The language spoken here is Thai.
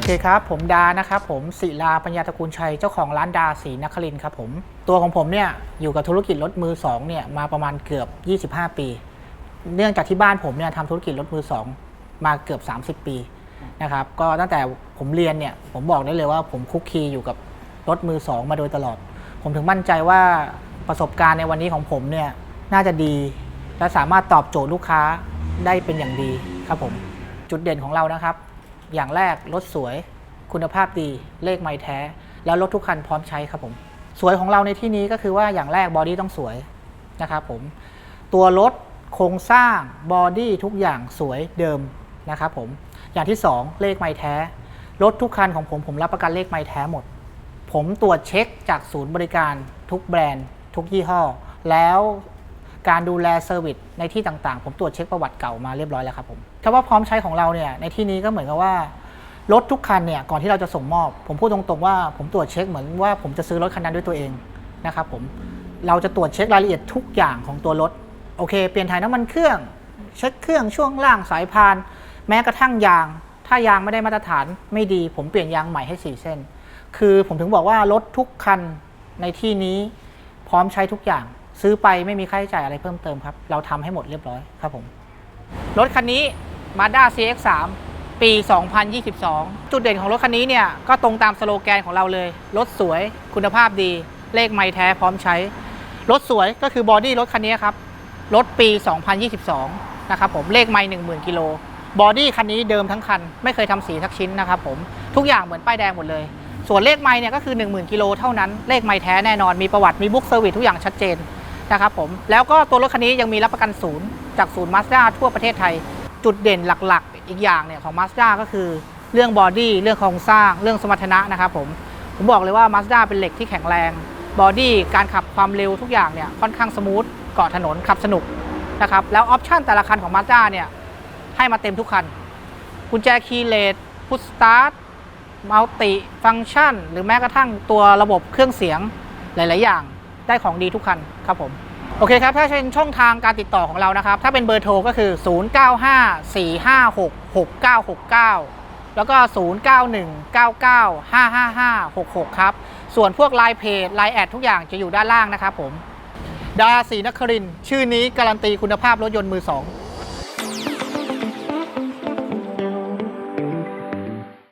โอเคครับ ผมดานะครับผมศิลาปัญญาตระกูลชัยเจ้าของร้านดาสีนครินครับผมตัวของผมเนี่ยอยู่กับธุรกิจรถมือสองเนี่ยมาประมาณเกือบ 25 ปี เนื่องจากที่บ้านผมเนี่ยทำธุรกิจรถมือสองมาเกือบ 30 ปีนะครับก็ตั้งแต่ผมเรียนเนี่ยผมบอกได้เลยว่าผมคุกคีอยู่กับรถมือสองมาโดยตลอด ผมถึงมั่นใจว่าประสบการณ์ในวันนี้ของผมเนี่ยน่าจะดี และสามารถตอบโจทย์ลูกค้าได้เป็นอย่างดีครับผมจุดเด่นของเรานะครับ อย่างแรกรถสวย คุณภาพดี เลขไม่แท้ แล้วรถทุกคันพร้อมใช้ครับผม สวยของเราในที่นี้ก็คือว่าอย่างแรกบอดี้ต้องสวยนะครับผม ตัวรถโครงสร้างบอดี้ทุกอย่างสวยเดิมนะครับผม อย่างที่ 2 เลขไม่แท้ รถทุกคันของผมผมรับประกันเลขไม่แท้หมด ผมตรวจเช็คจากศูนย์บริการทุกแบรนด์ ทุกยี่ห้อ แล้ว การดูแลเซอร์วิสในที่ต่างๆ ผมตรวจเช็คประวัติเก่ามาเรียบร้อยแล้วครับผมคำว่าพร้อมใช้ของเราเนี่ยในที่นี้ก็เหมือนกับว่ารถทุกคันเนี่ยก่อนที่เราจะส่งมอบ ผมพูดตรงๆว่าผมตรวจเช็คเหมือนว่าผมจะซื้อรถคันนั้นด้วยตัวเองนะครับผมเราจะตรวจเช็ครายละเอียดทุกอย่างของตัวรถโอเค เปลี่ยนถ่ายน้ำมันเครื่อง เช็คเครื่องช่วงล่างสายพาน แม้กระทั่งยาง ถ้ายางไม่ได้มาตรฐานไม่ดี ผมเปลี่ยนยางใหม่ให้ 4 เส้น คือผมถึงบอกว่ารถทุกคันในที่นี้พร้อมใช้ทุกอย่าง ซื้อไปไม่มีค่าใช้จ่ายอะไรเพิ่มเติมครับ เราทำให้หมดเรียบร้อยครับผม รถคันนี้ Mazda CX-3 ปี 2022 จุดเด่นของรถคันนี้เนี่ย ก็ตรงตามสโลแกนของเราเลย รถสวย คุณภาพดี เลขไม่แท้พร้อมใช้ รถสวยก็คือบอดี้รถคันนี้ครับ รถปี 2022 นะครับผม เลขไม่10,000 กิโล บอดี้คันนี้เดิมทั้งคัน ไม่เคยทำสีทักชิ้นนะครับผม ทุกอย่างเหมือนป้ายแดงหมดเลย ส่วนเลขไม่เนี่ยก็คือ 10,000 กิโลเท่านั้น เลขไม่แท้แน่นอน มีประวัติ มีบุ๊กเซอร์วิสทุกอย่างชัดเจน นะครับผม แล้วก็ตัวรถคันนี้ยังมีรับประกันศูนย์จากศูนย์มาสด้าทั่วประเทศไทย จุดเด่นหลักๆ อีกอย่างเนี่ยของ Mazda ก็คือเรื่องบอดี้เรื่องโครงสร้าง เรื่องสมรรถนะนะครับผมผมบอกเลยว่า Mazda เป็นเหล็กที่แข็งแรงบอดี้การขับความเร็วทุกอย่างเนี่ยค่อนข้างสมูทเกาะถนนขับสนุกนะครับแล้วออปชันแต่ละคันของ Mazda เนี่ยให้มาเต็มทุกคันกุญแจคีย์เลสพุทสตาร์ทมัลติฟังก์ชัน หรือแม้กระทั่งตัวระบบเครื่องเสียงหลาย ๆ อย่าง ได้ของดีทุกคันครับผมโอเคครับ ถ้าเป็นช่องทางการติดต่อของเรานะครับ ถ้าเป็นเบอร์โทรก็คือ 0954566969 แล้วก็ 0919955566 ครับ ส่วนพวกไลน์เพจไลน์แอดทุกอย่างจะอยู่ด้านล่างนะครับผม ดาสีนคริน ชื่อนี้การันตีคุณภาพรถยนต์มือสอง